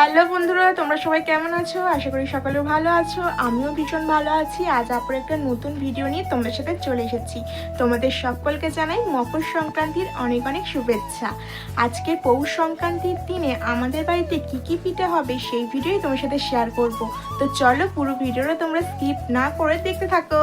Hello বন্ধুরা, তোমরা সবাই কেমন আছো? আশা করি সকলে ভালো আছো। আমিও ভীষণ ভালো আছি। আজ আপনার একটা নতুন ভিডিও নিয়ে তোমাদের সাথে চলে এসেছি। তোমাদের সকলকে জানাই মকর সংক্রান্তির অনেক অনেক শুভেচ্ছা। আজকে পৌষ সংক্রান্তির দিনে আমাদের বাড়িতে কি কি পিঠে হবে সেই ভিডিওই তোমার সাথে শেয়ার করব। তো চলো পুরো ভিডিওটা তোমরা স্কিপ না করে দেখতে থাকো।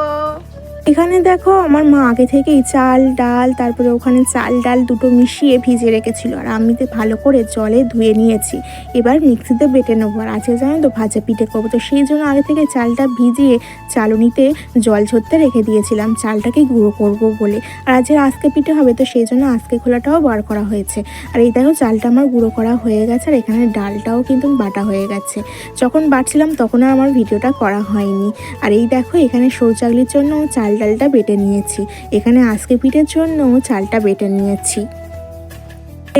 এখানে দেখো আমার মা আগে থেকেই চাল, ডাল, তারপরে ওখানে চাল, ডাল দুটো মিশিয়ে ভিজে রেখেছিল। আর আমি তো ভালো করে জলে ধুয়ে নিয়েছি, এবার মিক্সিতে বেটে নেব। আর আজকে জানো তো ভাজা পিঠে করব। তো সেই জন্য আগে থেকে চালটা ভিজিয়ে চালুনিতে জল ঝরতে রেখে দিয়েছিলাম। চালটাকে গুঁড়ো করব বলে। আর আজকে আজকে পিঠে হবে, তো সেই জন্য আজকে খোলাটাও বার করা হয়েছে। আর এই দেখো চালটা আমার গুঁড়ো করা হয়ে গেছে, আর এখানে ডালটাও কিন্তু বাটা হয়ে গেছে। যখন বাটছিলাম তখন আর আমার ভিডিওটা করা হয়নি। আর এই দেখো এখানে শৌচাগলির জন্য চাল ডালটা বেটে নিয়েছি। এখানে আজকে পিঠের জন্য চালটা বেটে নিয়েছি।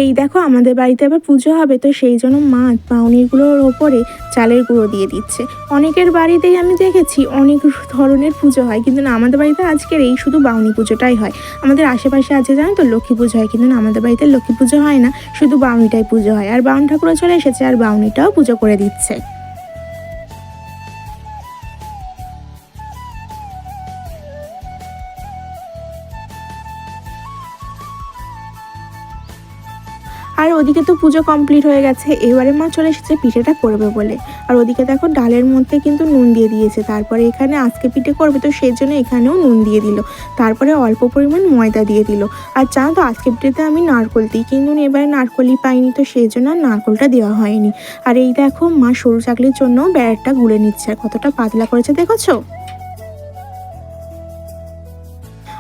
এই দেখো, আমাদের বাড়িতে আবার পুজো হবে, তো সেই জন্য মা পাউনিগুলোর ওপরে চালের গুঁড়ো দিয়ে দিচ্ছে। অনেকের বাড়িতেই আমি দেখেছি অনেক ধরনের পুজো হয়, কিন্তু না, আমাদের বাড়িতে আজকের এই শুধু বাউনি পুজোটাই হয়। আমাদের আশেপাশে আছে, জানো তো, লক্ষ্মী পুজো হয়, কিন্তু না, আমাদের বাড়িতে লক্ষ্মী পুজো হয় না, শুধু বাউনিটাই পুজো হয়। আর বাউন ঠাকুরও চলে এসেছে, আর বাউনিটাও পুজো করে দিচ্ছে। আর ওদিকে তো পুজো কমপ্লিট হয়ে গেছে। এবারে মা চলে এসেছে, পিঠেটা করবে বলে। আর ওদিকে দেখো ডালের মধ্যে কিন্তু নুন দিয়ে দিয়েছে। তারপরে এখানে আজকে পিঠে করবে তো সেই জন্য এখানেও নুন দিয়ে দিল। তারপরে অল্প পরিমাণ ময়দা দিয়ে দিল। আর জানো তো আজকে পিঠেতে আমি নারকল দিই। কিন্তু এবারে নারকলই পাইনি তো সেই জন্য আর নারকলটা দেওয়া হয়নি। আর এই দেখো মা সরু চাকলির জন্য ব্যারাটটা গুলে নিচ্ছে। আর কতটা পাতলা করেছে দেখেছ?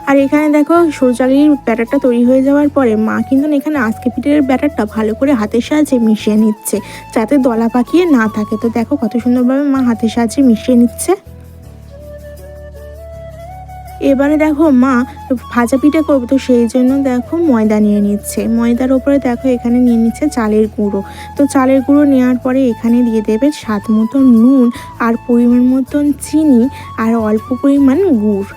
আর এখানে দেখো সরচালির ব্যাটারটা তৈরি হয়ে যাওয়ার পরে মা কিন্তু এখানে আজকে পিঠের ব্যাটারটা ভালো করে হাতের সাহায্যে মিশিয়ে নিচ্ছে, যাতে দলা পাকিয়ে না থাকে। তো দেখো কত সুন্দরভাবে মা হাতের সাহায্যে মিশিয়ে নিচ্ছে। এবারে দেখো মা ভাজা পিঠে করব, তো সেই জন্য দেখো ময়দা নিয়ে নিচ্ছে। ময়দার ওপরে দেখো এখানে নিয়ে নিচ্ছে চালের গুঁড়ো। তো চালের গুঁড়ো নেওয়ার পরে এখানে দিয়ে দেবে স্বাদ মতো নুন আর পরিমাণ মতন চিনি আর অল্প পরিমাণ গুড়।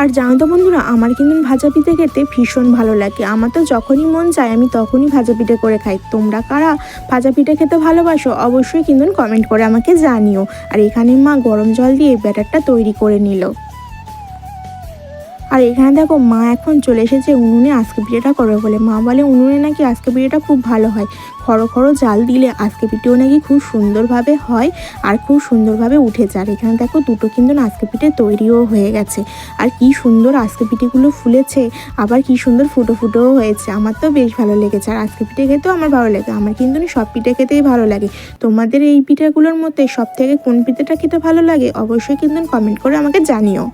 আর জানো তো বন্ধুরা, আমার কিন্তু ভাজা পিঠে খেতে ভীষণ ভালো লাগে। আমার তো যখনই মন চায় আমি তখনই ভাজা পিঠে করে খাই। তোমরা কারা ভাজা পিঠে খেতে ভালোবাসো, অবশ্যই কিন্তু কমেন্ট করে আমাকে জানিও। আর এখানে মা গরম জল দিয়ে ব্যাটারটা তৈরি করে নিল। আর এখানে দেখো মা এখন চলে এসেছে উনুনে আজকে পিঠেটা করবে বলে। মা বলে, উনুনে নাকি আজকে পিঠেটা খুব ভালো হয়। খড়ো খড়ো জাল দিলে আজকে পিঠেও নাকি খুব সুন্দরভাবে হয় আর খুব সুন্দরভাবে উঠেছে আর এখানে দেখো দুটো কিন্তু আজকে পিঠে তৈরিও হয়ে গেছে। আর কি সুন্দর আজকে পিঠেগুলো ফুলেছে, আবার কি সুন্দর ফুটো ফুটোও হয়েছে। আমার তো বেশ ভালো লেগেছে। আর আজকে পিঠে খেতেও আমার ভালো লাগে। আমার কিন্তু সব পিঠে খেতেই ভালো লাগে। তোমাদের এই পিঠেগুলোর মধ্যে সব থেকে কোন পিঠেটা খেতে ভালো লাগে অবশ্যই কিন্তু কমেন্ট করে আমাকে জানিও।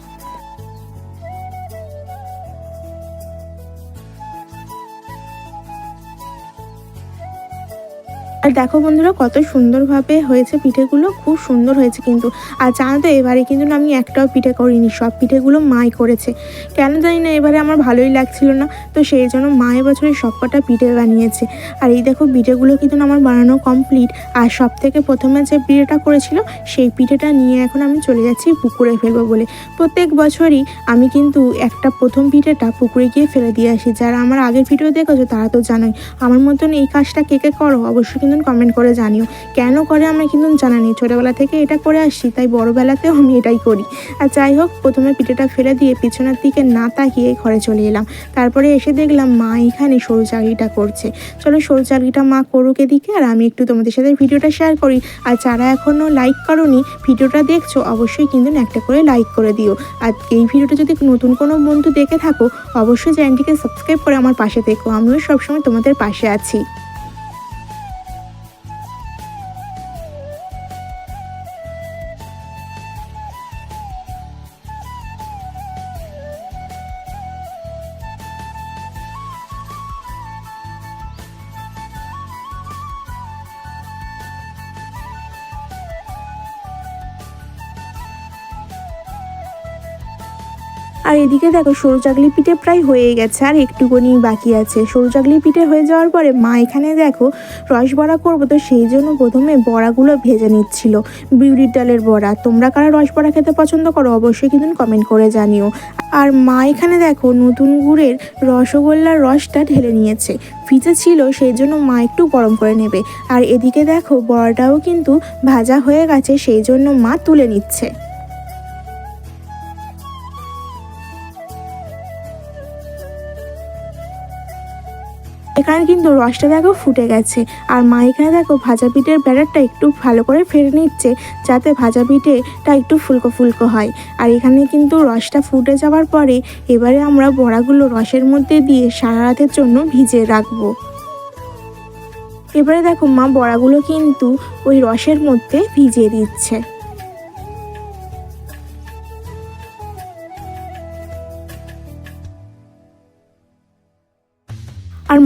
আর দেখো বন্ধুরা, কত সুন্দরভাবে হয়েছে পিঠেগুলো, খুব সুন্দর হয়েছে কিন্তু। আর জানো তো, এবারে কিন্তু আমি একটাও পিঠে করিনি, সব পিঠেগুলো মাই করেছে। কেন জানি না, এবারে আমার ভালোই লাগছিল না, তো সেই জন্য মা এবছরে সব কটা পিঠে বানিয়েছে। আর এই দেখো, পিঠেগুলো কিন্তু আমার বানানো কমপ্লিট আর সব থেকে প্রথমে যে পিঠেটা করেছিল, সেই পিঠেটা নিয়ে এখন আমি চলে যাচ্ছি পুকুরে ফেলব বলে। প্রত্যেক বছরই আমি কিন্তু একটা প্রথম পিঠেটা পুকুরে গিয়ে ফেলে দিয়ে আসি। যারা আমার আগের ভিডিও দেখেছ, তারা তো জানোই। আমার মতন এই কাজটা কে কে করো? অবশ্যই কিন্তু কমেন্ট করে জানিও। কেন করে আমরা কিন্তু জানা নেই। ছোটোবেলা থেকে এটা করে আসছি, তাই বড়োবেলাতেও আমি এটাই করি। আর যাই হোক, প্রথমে পিঠেটা ফেলে দিয়ে পিছনের দিকে না তাকিয়ে ঘরে চলে এলাম। তারপরে এসে দেখলাম মা এখানে সরু চাকরিটা করছে। চলো সরু চাকরিটা মা করুক এদিকে, আর আমি একটু তোমাদের সাথে ভিডিওটা শেয়ার করি। আর যারা এখনও লাইক করনি, ভিডিওটা দেখছ, অবশ্যই কিন্তু একটা করে লাইক করে দিও। আর এই ভিডিওটা যদি নতুন কোনো বন্ধু দেখে থাকো, অবশ্যই চ্যানেলটিকে সাবস্ক্রাইব করে আমার পাশে থেকো। আমিও সবসময় তোমাদের পাশে আছি। আর এদিকে দেখো, সরু চাকলি পিঠে প্রায় হয়ে গেছে, আর একটুখানি বাকি আছে। সরু চাকলি পিঠে হয়ে যাওয়ার পরে মা এখানে দেখো, রস বড়া করব তো সেই জন্য প্রথমে বড়াগুলো ভেজে নিচ্ছিল, বিউলির ডালের বড়া। তোমরা কারা রস বড়া খেতে পছন্দ করো অবশ্যই কিন্তু কমেন্ট করে জানিও। আর মা এখানে দেখো, নতুন গুড়ের রসগোল্লার রসটা ঢেলে নিয়েছে। ফ্রিজে ছিল, সেই জন্য মা একটু গরম করে নেবে। আর এদিকে দেখো, বড়াটাও কিন্তু ভাজা হয়ে গেছে, সেই জন্য মা তুলে নিচ্ছে। এখানে কিন্তু রসটা দেখো ফুটে গেছে। আর মা এখানে দেখো ভাজা পিঠের ব্যাটারটা একটু ভালো করে ফেলে নিচ্ছে, যাতে ভাজা পিঠেটা একটু ফুলকো ফুলকো হয়। আর এখানে কিন্তু রসটা ফুটে যাওয়ার পরে এবারে আমরা বড়াগুলো রসের মধ্যে দিয়ে সারা রাতের জন্য ভিজিয়ে রাখব। এবারে দেখো মা বড়াগুলো কিন্তু ওই রসের মধ্যে ভিজিয়ে দিচ্ছে।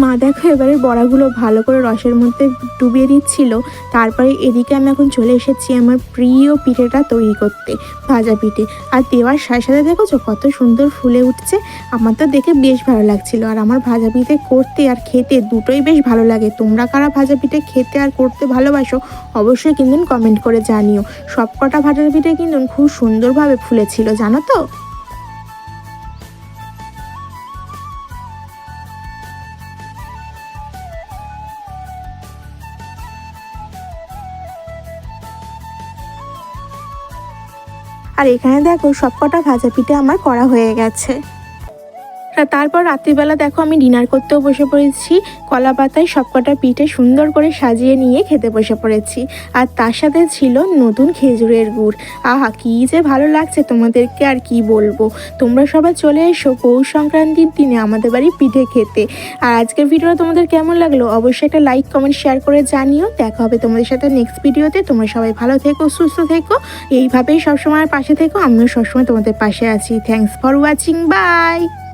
মা দেখো এবারে বড়াগুলো ভালো করে রসের মধ্যে ডুবিয়ে দিচ্ছিল। তারপরে এদিকে আমি এখন চলে এসেছি আমার প্রিয় পিঠেটা তৈরি করতে, ভাজা পিঠে। আর দেওয়ার সাথে সাথে দেখেছ কত সুন্দর ফুলে উঠছে? আমার তো দেখে বেশ ভালো লাগছিল। আর আমার ভাজা পিঠে করতে আর খেতে দুটোই বেশ ভালো লাগে। তোমরা কারা ভাজা পিঠে খেতে আর করতে ভালোবাসো, অবশ্যই কিন্তু কমেন্ট করে জানিও। সব কটা ভাজা পিঠে কিন্তু খুব সুন্দরভাবে ফুলেছিল, জানো তো? আর এখানে দেখো সবকটা ভাজা পিঠে আমার করা হয়ে গেছে। তারপর রাত্রিবেলা দেখো আমি ডিনার করতেও বসে পড়েছি। কলা পাতায় সবকটা পিঠে সুন্দর করে সাজিয়ে নিয়ে খেতে বসে পড়েছি। আর তার সাথে ছিল নতুন খেজুরের গুড়। আহা, কী যে ভালো লাগছে তোমাদেরকে, আর কি বলব? তোমরা সবাই চলে এসো পৌষ সংক্রান্তির দিনে আমাদের বাড়ি পিঠে খেতে। আর আজকের ভিডিওটা তোমাদের কেমন লাগল? অবশ্যই একটা লাইক কমেন্ট শেয়ার করে জানিও। দেখা হবে তোমাদের সাথে নেক্সট ভিডিওতে। তোমরা সবাই ভালো থেকো, সুস্থ থেকো। এইভাবেই সবসময় পাশে থেকো। আমিও সবসময় তোমাদের পাশে আছি। Thanks for watching by